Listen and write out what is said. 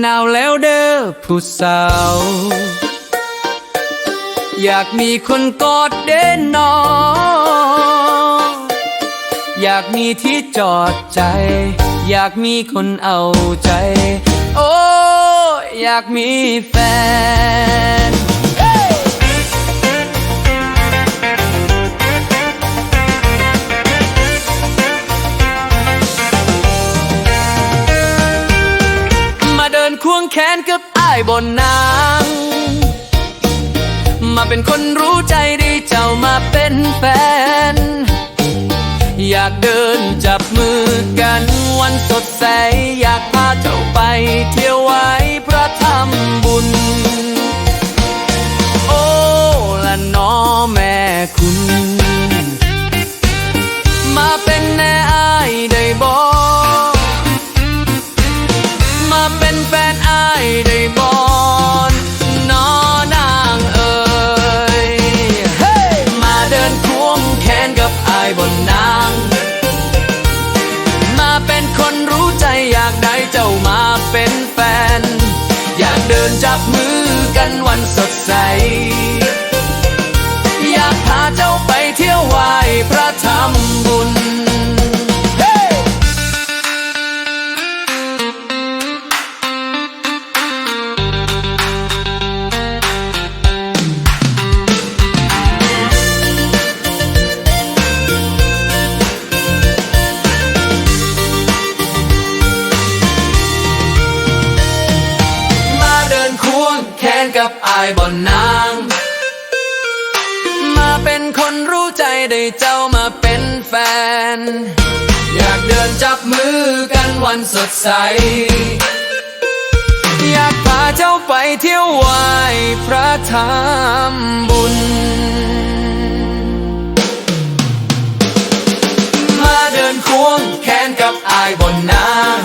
หนาวแล้วเด้อผู้สาว อยากมีคนกอดเด่นนอ อยากมีที่จอดใจ อยากมีคนเอาใจ โอ้ อยากมีแฟน ควงแขนกับอ้ายบนนาง มาเป็นคนรู้ใจด้เจ้ามาเป็นแฟน อยากเดินจับมือกันวันสดใส อยากพาเจ้าไปเที่ยวไว้พระธรรมบุญ โอ้ละน้อแม่คุณ เป็นคนรู้ใจอยากได้เจ้ามาเป็นแฟน อยากเดินจับมือกันวันสดใส แขนกับอายบนนาง มาเป็นคนรู้ใจได้เจ้ามาเป็นแฟน อยากเดินจับมือกันวันสดใส อยากพาเจ้าไปเที่ยวไหว้พระธรรมบุญ มาเดินควงแขนกับอายบนนาง